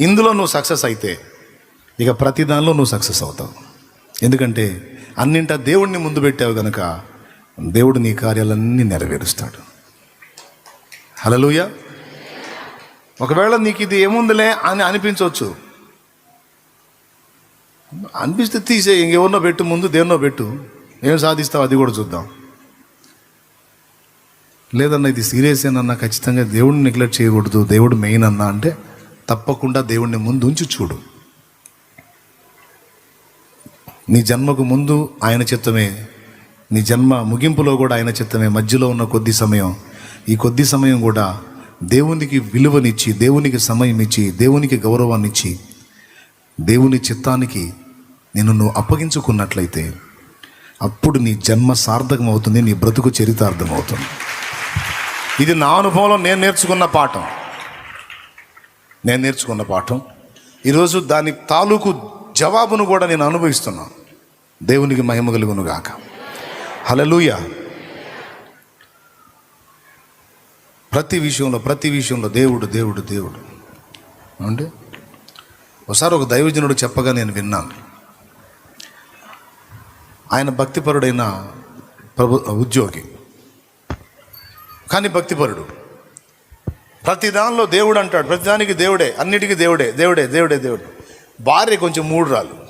ఇందులో నువ్వు సక్సెస్ అయితే ఇక ప్రతి దానిలో నువ్వు సక్సెస్ అవుతావు. ఎందుకంటే అన్నింటా దేవుడిని ముందు పెట్టావు కనుక దేవుడు నీ కార్యాలన్నీ నెరవేరుస్తాడు. హలలుయ ఒకవేళ నీకు ఇది ఏముందిలే అని అనిపించవచ్చు. అనిపిస్తే తీసే ఇంకెవరినో పెట్టు ముందు దేవునో పెట్టు. ఏం సాధిస్తావు అది కూడా చూద్దాం. లేదన్నా ఇది సీరియస్ ఏనన్నా ఖచ్చితంగా దేవుడిని నెగ్లెక్ట్ చేయకూడదు దేవుడు మెయిన్ అన్నా అంటే తప్పకుండా దేవుణ్ణి ముందు ఉంచి చూడు. నీ జన్మకు ముందు ఆయన చిత్తమే నీ జన్మ ముగింపులో కూడా ఆయన చిత్తమే మధ్యలో ఉన్న కొద్ది సమయం. ఈ కొద్ది సమయం కూడా దేవునికి విలువనిచ్చి దేవునికి సమయం ఇచ్చి దేవునికి గౌరవాన్ని ఇచ్చి దేవుని చిత్తానికి నేను నువ్వు అప్పగించుకున్నట్లయితే అప్పుడు నీ జన్మ సార్థకం అవుతుంది నీ బ్రతుకు చరితార్థం అవుతుంది ఇది నా అనుభవంలో నేను నేర్చుకున్న పాఠం. నేను నేర్చుకున్న పాఠం. ఈరోజు దాని తాలూకు జవాబును కూడా నేను అనుభవిస్తున్నాను. దేవునికి మహిమ కలుగును గాక. హలలుయ ప్రతి విషయంలో ప్రతి విషయంలో దేవుడు దేవుడు దేవుడు. అంటే ఒకసారి ఒక దైవజనుడు చెప్పగా నేను విన్నాను. ఆయన భక్తిపరుడైన ప్రభు ఉద్యోగి. కానీ భక్తిపరుడు. ప్రతి దానిలో దేవుడు అంటాడు. ప్రతిదానికి దేవుడే అన్నిటికీ దేవుడే దేవుడే దేవుడే దేవుడు. భార్య కొంచెం మూడు రాళ్ళు.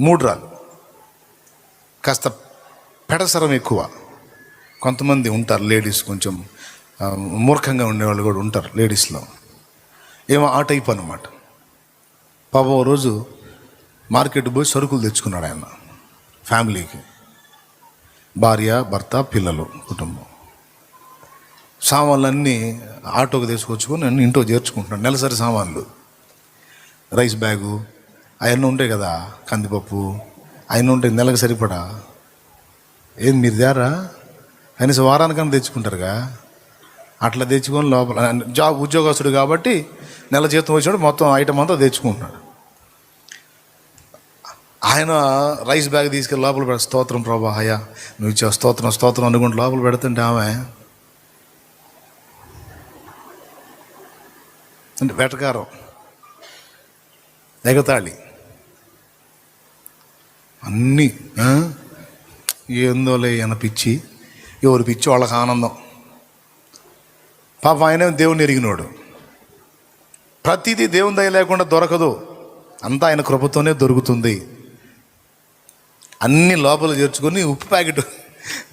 మూడు రాళ్ళు. కాస్త పెడసరం ఎక్కువ. కొంతమంది ఉంటారు లేడీస్ కొంచెం మూర్ఖంగా ఉండేవాళ్ళు కూడా ఉంటారు లేడీస్లో. ఏమో ఆ టైప్ అనమాట పాపం ఓ రోజు మార్కెట్ పోయి సరుకులు తెచ్చుకున్నాడు ఆయన. ఫ్యామిలీకి. భార్య భర్త పిల్లలు కుటుంబం. సామాన్లన్నీ ఆటోకి తీసుకొచ్చుకొని నేను ఇంట్లో చేర్చుకుంటున్నాడు నెలసరి సామాన్లు. రైస్ బ్యాగు అవన్నీ ఉంటాయి కదా కందిపప్పు అవన్నీ ఉంటాయి నెలకు సరిపడా? ఏం మీరు దారా కనీసం వారానికన్నా తెచ్చుకుంటారుగా? అట్లా తెచ్చుకొని లోపల జాబ్ ఉద్యోగస్తుడు కాబట్టి నెల జీతం వచ్చినప్పుడు మొత్తం ఐటమ్ అంతా తెచ్చుకుంటున్నాడు. ఆయన రైస్ బ్యాగ్ తీసుకెళ్ళి లోపల పెడ స్తోత్రం ప్రభా అయ్యా నువ్వు ఇచ్చే స్తోత్రం స్తోత్రం అనుకుంటే లోపల పెడుతుంటే ఆమె అంటే వేటకారం ఎగతాళి. అన్నీ ఏందోలే పిచ్చి. ఎవరు పిచ్చి వాళ్ళకి ఆనందం. పాప ఆయనే దేవుని ఎరిగినోడు. ప్రతిదీ దేవుని దయ లేకుండా దొరకదు. అంతా ఆయన కృపతోనే దొరుకుతుంది. అన్ని లోపల చేర్చుకొని ఉప్పు ప్యాకెట్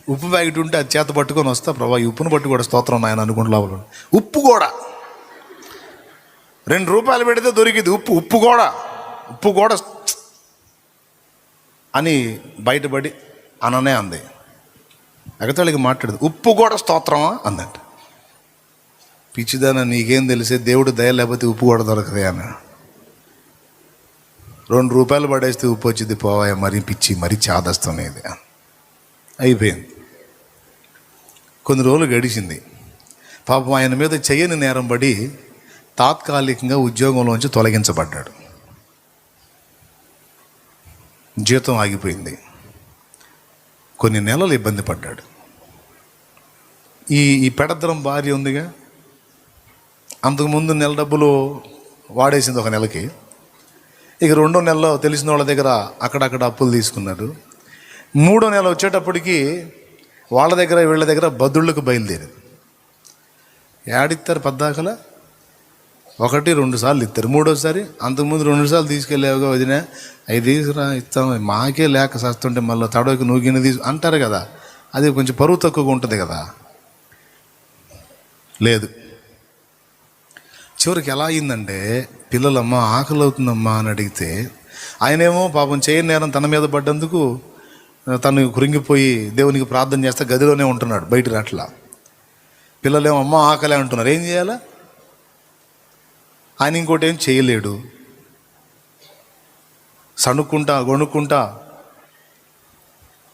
ఉప్పు ప్యాకెట్ ఉంటే అది చేత పట్టుకొని వస్తా. ప్రభా ఈ ఉప్పును పట్టు కూడా స్తోత్రం ఆయన అనుకుంటే లోపల ఉప్పు కూడా. రెండు రూపాయలు పెడితే దొరికింది. ఉప్పు ఉప్పు కూడా ఉప్పు కూడా అని బయటపడి అననే అంది. ఎగతాళికి మాట్లాడదు ఉప్పు కూడా స్తోత్రమా? అందంట. పిచ్చిదాన నీకేం తెలిసే దేవుడు దయ లేకపోతే ఉప్పు కూడా దొరకదే అన్న రెండు రూపాయలు పడేస్తే ఉప్పు వచ్చింది పోవాయి మరీ పిచ్చి మరీ చాదస్తం అయిపోయింది. కొన్ని రోజులు గడిచింది. పాపం ఆయన మీద చెయ్యని నేరం పడి తాత్కాలికంగా ఉద్యోగంలోంచి తొలగించబడ్డాడు. జీతం ఆగిపోయింది. కొన్ని నెలలు ఇబ్బంది పడ్డాడు. ఈ ఈ పెడద్దరం భార్య ఉందిగా? అంతకుముందు నెల డబ్బులు వాడేసింది ఒక నెలకి. ఇక రెండో నెలలో తెలిసిన వాళ్ళ దగ్గర అక్కడక్కడ అప్పులు తీసుకున్నాడు. మూడో నెల వచ్చేటప్పటికి వాళ్ళ దగ్గర వీళ్ళ దగ్గర బదుళ్ళకు బయలుదేరింది. ఏడిస్తారు పద్దాకలా? ఒకటి రెండు సార్లు ఇస్తారు మూడోసారి అంతకుముందు రెండు సార్లు తీసుకెళ్ళావుగా వదిన అవి తీసుకురా ఇస్తాం. మాకే లేక సస్తుంటే మళ్ళీ తడవకి నూగిన తీసు అంటారు కదా. అది కొంచెం పరువు తక్కువగా ఉంటుంది కదా. లేదు. చివరికి ఎలా అయిందంటే పిల్లలమ్మ ఆకలి అవుతుందమ్మా అని అడిగితే ఆయనేమో పాపం చేయని నేరం తన మీద పడ్డందుకు తను కురింగిపోయి దేవునికి ప్రార్థన చేస్తే గదిలోనే ఉంటున్నాడు బయట రాట్లా. పిల్లలేమో అమ్మ ఆకలే అంటున్నారు. ఏం చేయాలా? ఆయన ఇంకోటి ఏం చేయలేడు. సణుక్కుంటా గొణుక్కుంటా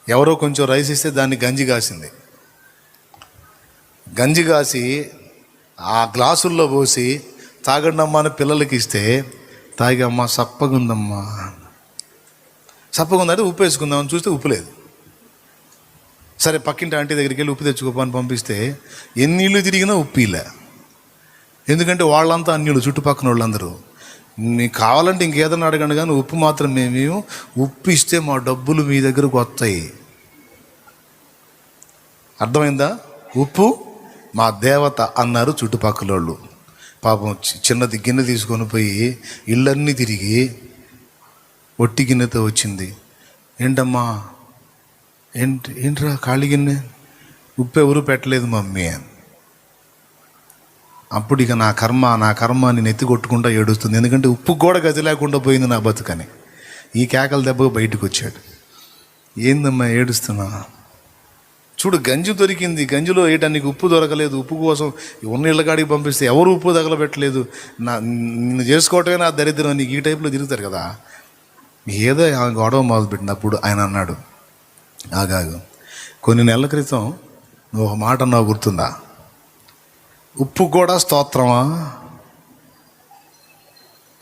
ఎవరో కొంచెం రైస్ ఇస్తే దాన్ని గంజి కాసింది. గంజి కాసి ఆ గ్లాసుల్లో పోసి తాగండమ్మా అని పిల్లలకి ఇస్తే తాగమ్మా సప్పగుందమ్మా. సప్పగుందంటే ఉప్పు వేసుకుందామని చూస్తే ఉప్పు లేదు. సరే పక్కింటి ఆంటీ దగ్గరికి వెళ్ళి ఉప్పు తెచ్చుకోపని పంపిస్తే ఎన్ని ఇళ్ళు తిరిగినా ఉప్పు ఇలా ఎందుకంటే వాళ్ళంతా అన్యులు చుట్టుపక్కల వాళ్ళందరూ. నీకు కావాలంటే ఇంకేదన్నా అడగండి కానీ ఉప్పు మాత్రం మేము ఉప్పు ఇస్తే మా డబ్బులు మీ దగ్గరకు వస్తాయి. అర్థమైందా? ఉప్పు మా దేవత అన్నారు చుట్టుపక్కల వాళ్ళు. పాపం చిన్నది గిన్నె తీసుకొని పోయి ఇళ్ళన్నీ తిరిగి ఒట్టి గిన్నెతో వచ్చింది. ఏంటమ్మా? ఏంటి ఏంట్రా ఖాళీ గిన్నె? ఉప్పు ఎవరు పెట్టలేదు మమ్మీ అని. అప్పుడు ఇక నా కర్మ నా కర్మ నేను ఎత్తి కొట్టుకుంటా ఏడుస్తుంది. ఎందుకంటే ఉప్పు కూడా గది లేకుండా పోయింది నా బతుకని. ఈ కేకల దెబ్బకు బయటకు వచ్చాడు ఏందమ్మా ఏడుస్తున్నా? చూడు గంజి దొరికింది. గంజిలో వేయడానికి ఉప్పు దొరకలేదు. ఉప్పు కోసం ఉన్న ఇళ్ళ కాడికి పంపిస్తే ఎవరు ఉప్పు తగలబెట్టలేదు? నా నిన్ను చేసుకోవటమే నా దరిద్రం. నీకు ఈ టైప్లో తిరుగుతారు కదా. ఏదో ఆమె గొడవ మొదలుపెట్టినప్పుడు ఆయన అన్నాడు ఆగాగు. కొన్ని నెలల క్రితం నువ్వు ఒక మాట అన్నావు గుర్తుందా? ఉప్పు కూడా స్తోత్రమా?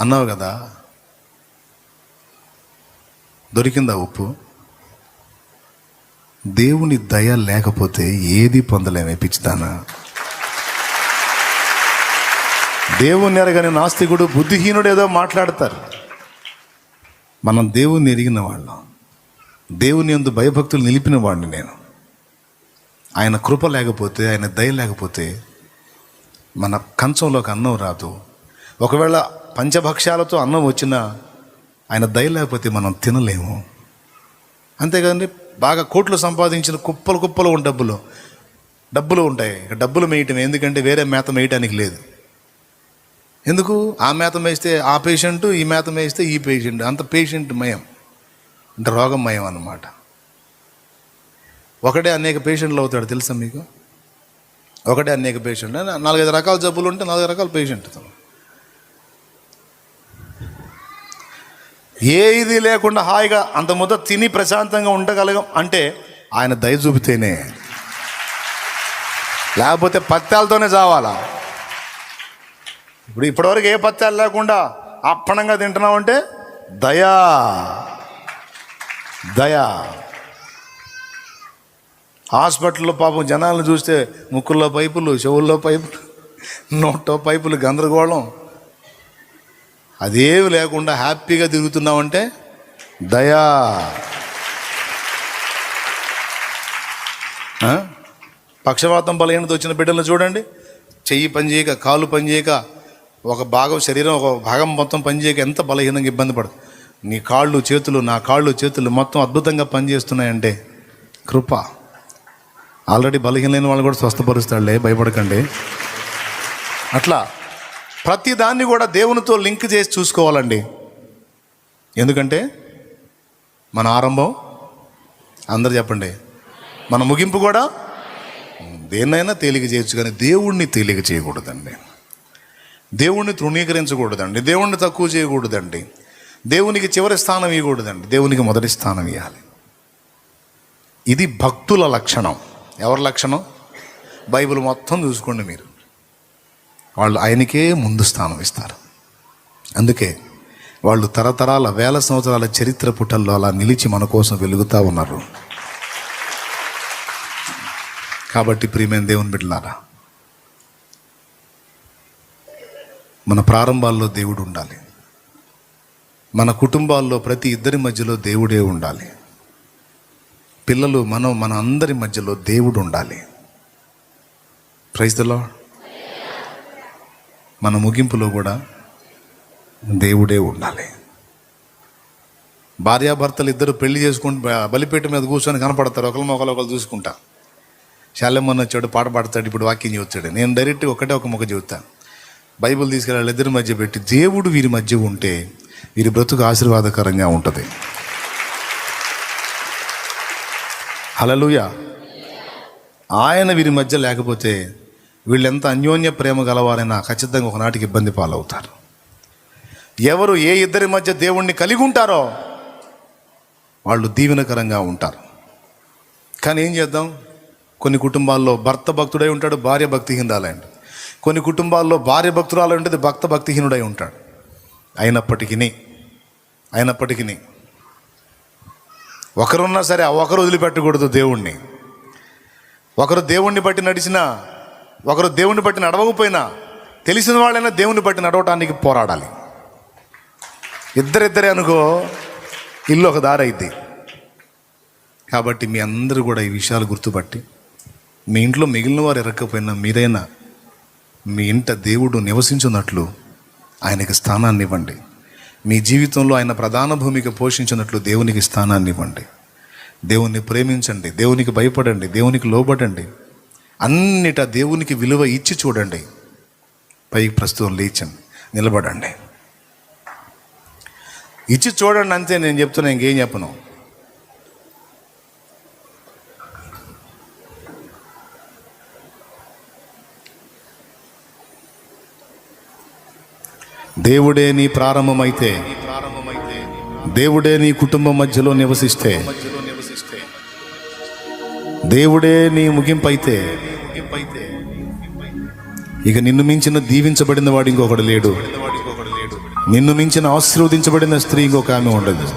అన్నావు కదా. దొరికిందా ఉప్పు? దేవుని దయ లేకపోతే ఏది పొందలేమే పిచ్చిదానా. దేవుని ఎరగని నాస్తికుడు బుద్ధిహీనుడు ఏదో మాట్లాడతారు. మనం దేవుని ఎరిగిన వాళ్ళం. దేవుని ఎందు భయభక్తులు నిలిపిన వాడిని నేను. ఆయన కృప లేకపోతే ఆయన దయ లేకపోతే మన కంచంలోకి అన్నం రాదు. ఒకవేళ పంచభక్ష్యాలతో అన్నం వచ్చినా ఆయన దయ లేకపోతే మనం తినలేము. అంతేకాదండి బాగా కోట్లు సంపాదించిన కుప్పలు కుప్పలు ఉన్న డబ్బులు డబ్బులు ఉంటాయి. ఇక డబ్బులు మేయటం ఎందుకంటే వేరే మేత మేయటానికి లేదు. ఎందుకు? ఆ మేత మేస్తే ఆ పేషెంట్ ఈ మేత మేస్తే ఈ పేషెంట్ అంత పేషెంట్ మయం. అంటే రోగం మయం అన్నమాట. ఒకటే అనేక పేషెంట్లు అవుతాడు తెలుసా మీకు? ఒకటే అనేక పేషెంట్ నాలుగైదు రకాల జబ్బులు ఉంటే నాలుగు రకాల పేషెంట్ తను. ఏ ఇది లేకుండా హాయిగా అంత ముద్ద తిని ప్రశాంతంగా ఉండగలగం అంటే ఆయన దయ చూపితేనే. లేకపోతే పత్యాలతోనే చావాలా? ఇప్పుడు ఇప్పటివరకు ఏ పత్యాలు లేకుండా అప్పణంగా తింటున్నామంటే దయా. దయా. హాస్పిటల్లో పాపం జనాలను చూస్తే ముక్కుల్లో పైపులు చెవుల్లో పైపులు నోట్లో పైపులు గందరగోళం. అదేమి లేకుండా హ్యాపీగా తిరుగుతున్నామంటే దయా. పక్షవాతం బలహీనత వచ్చిన బిడ్డలను చూడండి. చెయ్యి పనిచేయక కాలు పనిచేయక ఒక భాగం శరీరం ఒక భాగం మొత్తం పనిచేయక ఎంత బలహీనంగా ఇబ్బంది పడదు. నీ కాళ్ళు చేతులు నా కాళ్ళు చేతులు మొత్తం అద్భుతంగా పనిచేస్తున్నాయంటే కృప. ఆల్రెడీ బలహీనమైన వాళ్ళు కూడా స్వస్థపరుస్తాడులే భయపడకండి. అట్లా ప్రతి దాన్ని కూడా దేవునితో లింక్ చేసి చూసుకోవాలండి. ఎందుకంటే మన ఆరంభం అందరు చెప్పండి. మన ముగింపు కూడా దేన్నైనా తేలిక చేయొచ్చు కానీ దేవుణ్ణి తేలిక చేయకూడదండి. దేవుణ్ణి తృణీకరించకూడదండి. దేవుణ్ణి తక్కువ చేయకూడదండి. దేవునికి చివరి స్థానం ఇవ్వకూడదండి. దేవునికి మొదటి స్థానం ఇవ్వాలి. ఇది భక్తుల లక్షణం. ఎవరి లక్షణం? బైబిల్ మొత్తం చూసుకోండి మీరు. వాళ్ళు ఆయనకే ముందు స్థానం ఇస్తారు. అందుకే వాళ్ళు తరతరాల వేల సంవత్సరాల చరిత్ర పుటల్లో అలా నిలిచి మన కోసం వెలుగుతూ ఉన్నారు. కాబట్టి ప్రియమైన దేవుని బిడ్డలారా మన ప్రారంభాల్లో దేవుడు ఉండాలి. మన కుటుంబాల్లో ప్రతి ఇద్దరి మధ్యలో దేవుడే ఉండాలి. పిల్లలు మనం మన అందరి మధ్యలో దేవుడు ఉండాలి. ప్రైజ్దలో మన ముగింపులో కూడా దేవుడే ఉండాలి. భార్యాభర్తలు ఇద్దరు పెళ్ళి చేసుకుంటూ బలిపేట మీద కూర్చొని కనపడతారు. ఒకరి మొక్కలు ఒకరు చూసుకుంటా. శాలెమ్మన్ వచ్చాడు పాట పాడతాడు ఇప్పుడు వాక్యం చెబుతాడు. నేను డైరెక్ట్గా ఒకటే ఒక మొక్క చెబుతాను బైబిల్ తీసుకెళ్ళి ఇద్దరి మధ్య పెట్టి దేవుడు వీరి మధ్య ఉంటే వీరి బ్రతుకు ఆశీర్వాదకరంగా ఉంటుంది. హలలుయ ఆయన వీరి మధ్య లేకపోతే వీళ్ళెంత అన్యోన్య ప్రేమ గలవారైనా ఖచ్చితంగా ఒకనాటికి ఇబ్బంది పాలవుతారు. ఎవరు ఏ ఇద్దరి మధ్య దేవుణ్ణి కలిగి ఉంటారో వాళ్ళు దీవెనకరంగా ఉంటారు. కానీ ఏం చేద్దాం? కొన్ని కుటుంబాల్లో భర్త భక్తుడై ఉంటాడు భార్య భక్తిహీనురాలై కొన్ని కుటుంబాల్లో భార్య భక్తురాలు ఉంటుంది భక్త భక్తిహీనుడై ఉంటాడు. అయినప్పటికీ అయినప్పటికీ ఒకరున్నా సరే ఆ ఒకరు వదిలిపెట్టకూడదు దేవుణ్ణి. ఒకరు దేవుణ్ణి బట్టి నడిచినా ఒకరు దేవుణ్ణి బట్టి నడవకపోయినా తెలిసిన వాళ్ళైనా దేవుని బట్టి నడవటానికి పోరాడాలి. ఇద్దరిద్దరే అనుకో ఇల్లు ఒక దారి అయింది కాబట్టి మీ అందరూ కూడా ఈ విషయాలు గుర్తుపట్టి మీ ఇంట్లో మిగిలిన వారు ఎరక్కపోయినా మీరైనా మీ ఇంట దేవుడు నివసించున్నట్లు ఆయనకి స్థానాన్ని ఇవ్వండి. మీ జీవితంలో ఆయన ప్రధాన భూమిక పోషించినట్లు దేవునికి స్థానాన్ని ఇవ్వండి. దేవుణ్ణి ప్రేమించండి దేవునికి భయపడండి దేవునికి లోబడండి. అన్నిట దేవునికి విలువ ఇచ్చి చూడండి. పైకి ప్రస్తుతం లేచండి నిలబడండి. ఇచ్చి చూడండి అంతే నేను చెప్తున్నా ఇంకేం చెప్పను. దేవుడే నీ ప్రారంభమైతే దేవుడే నీ కుటుంబం మధ్యలో నివసిస్తే దేవుడే నీ ముగింపు అయితే ఇక నిన్ను మించిన దీవించబడిన వాడు ఇంకొకడు లేడు. నిన్ను మించిన ఆశీర్వదించబడిన స్త్రీ ఇంకొక ఆమె ఉండదు.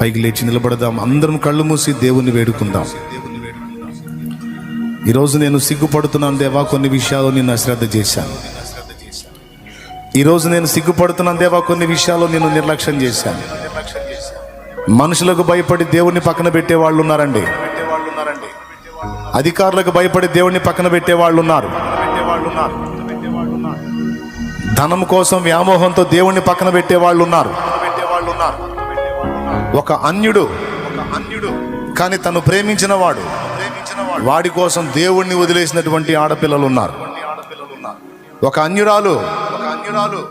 పైకి లేచి నిలబడదాం. అందరం కళ్ళు మూసి దేవుణ్ణి వేడుకుందాం. ఈరోజు నేను సిగ్గుపడుతున్నాను దేవా కొన్ని విషయాలు నిన్ను అశ్రద్ధ చేశాను. ఈరోజు నేను సిగ్గుపడుతున్నాను దేవా కొన్ని విషయాలు నేను నిర్లక్ష్యం చేశాను. మనుషులకు భయపడి దేవుణ్ణి పక్కన పెట్టే వాళ్ళు ఉన్నారండి. అధికారులకు భయపడి దేవుణ్ణి పక్కన పెట్టే వాళ్ళు ఉన్నారు. ధనం కోసం వ్యామోహంతో దేవుణ్ణి పక్కన పెట్టే వాళ్ళు ఉన్నారు. ఒక అన్యుడు అన్యుడు కానీ తను ప్రేమించిన వాడు. వాడి కోసం దేవుణ్ణి వదిలేసినటువంటి ఆడపిల్లలు ఉన్నారు. ఒక అన్యురాలు అన్యురాలు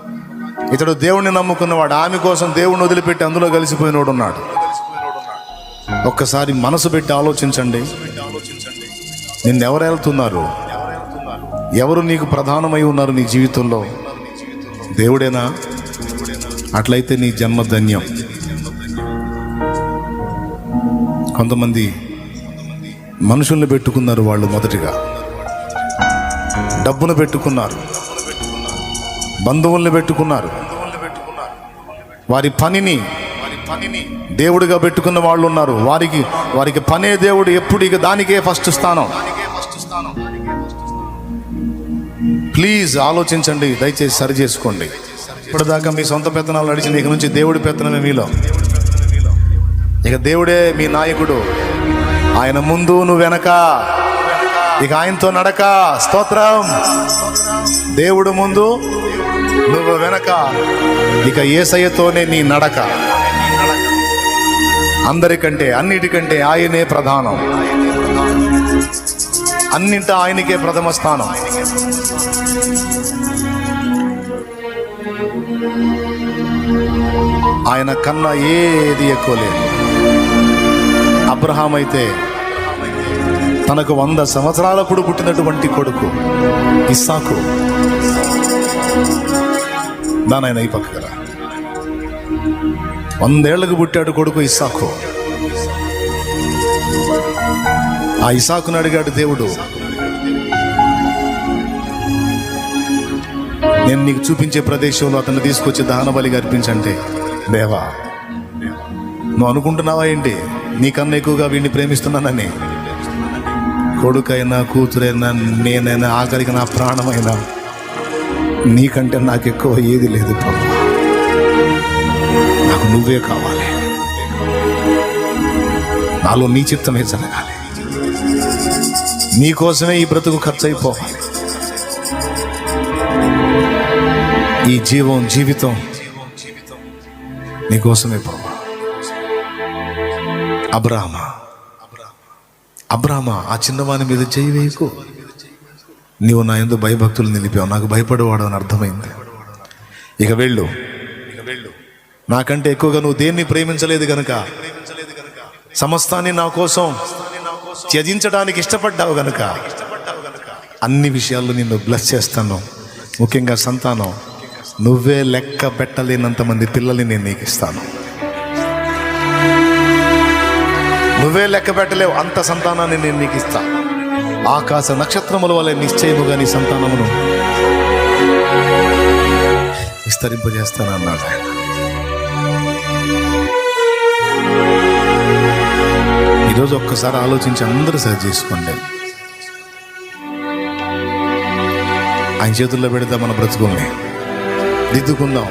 ఇతడు దేవుణ్ణి నమ్ముకున్నవాడు ఆమె కోసం దేవుణ్ణి వదిలిపెట్టి అందులో కలిసిపోయినోడు ఉన్నాడు ఒక్కసారి మనసు పెట్టి ఆలోచించండి. నిన్నెవరు వెళ్తున్నారు ఎవరు నీకు ప్రధానమై ఉన్నారు నీ జీవితంలో? దేవుడేనా? అట్లయితే నీ జన్మ ధన్యం. కొంతమంది మనుషుల్ని పెట్టుకున్నారు వాళ్ళు మొదటిగా. డబ్బును పెట్టుకున్నారు. బంధువుల్ని పెట్టుకున్నారు. వారి పనిని దేవుడిగా పెట్టుకున్న వాళ్ళు ఉన్నారు. వారికి వారికి పనే దేవుడు ఎప్పుడు ఇక దానికే ఫస్ట్ స్థానం. ప్లీజ్ ఆలోచించండి దయచేసి సరి చేసుకోండి. ఇప్పటిదాకా మీ సొంత పెత్తనాలు నడిచింది ఇక నుంచి దేవుడి పెత్తనమే మీలో. ఇక దేవుడే మీ నాయకుడు. ఆయన ముందు నువ్వు వెనక. ఇక ఆయనతో నడక. స్తోత్రం. దేవుడు ముందు. నువ్వు వెనక ఇక ఏసయ్యతోనే నీ నడక. అందరికంటే అన్నిటికంటే ఆయనే ప్రధానం. అన్నింట ఆయనకే ప్రథమ స్థానం. ఆయన కన్నా ఏది ఎక్కువ లేదు. అబ్రహాం అయితే తనకు వంద సంవత్సరాలప్పుడు పుట్టినటువంటి కొడుకు ఇస్సాకు. దానైనా ఈ పక్కరా వందేళ్ళకు పుట్టాడు కొడుకు ఇసాకు ఆ ఇసాకును అడిగాడు దేవుడు నేను నీకు చూపించే ప్రదేశంలో అతన్ని తీసుకొచ్చి దహన బలిగా అర్పించంటే దేవా నువ్వు అనుకుంటున్నావా ఏంటి? నీకన్నా ఎక్కువగా వీడిని ప్రేమిస్తున్నానని. కొడుకైనా కూతురైనా నేనైనా ఆఖరికి నా ప్రాణమైనా నీకంటే నాకు ఎక్కువ ఏది లేదు ప్రభు. నాకు నువ్వే కావాలి. నాలో నీ చిత్తమే జరగాలి. నీకోసమే ఈ బ్రతుకు ఖర్చు అయిపోవాలి ఈ జీవం జీవితం నీకోసమే ప్రభు. అబ్రాహ్మ. అబ్రాహ్మ ఆ చిన్నవాని మీద చేయి వేయకు. నీవు నా ఎందు భయభక్తులు నిలిపావు. నాకు భయపడేవాడు అని అర్థమైంది. ఇక వెళ్ళు. ఇక వెళ్ళు నాకంటే ఎక్కువగా నువ్వు దేన్ని ప్రేమించలేదు గనుక సమస్తాన్ని నా కోసం త్యజించడానికి ఇష్టపడ్డావు గనుక అన్ని విషయాల్లో నిన్ను బ్లెస్ చేస్తాను. ముఖ్యంగా సంతానం. నువ్వే లెక్క పెట్టలేనంత మంది పిల్లల్ని నేను నీకు ఇస్తాను. నువ్వే లెక్క పెట్టలేవు అంత సంతానాన్ని నేను నీకు ఇస్తాను. ఆకాశ నక్షత్రముల వలె నిశ్చయముగా నీ సంతానమును విస్తరింపజేస్తాను అన్నాడు ఆయన. ఈరోజు ఒక్కసారి ఆలోచించి అందరూ సరి చేసుకోండి. ఆయన చేతుల్లో పెడితే మన బ్రతుకుల్ని దిద్దుకుందాం.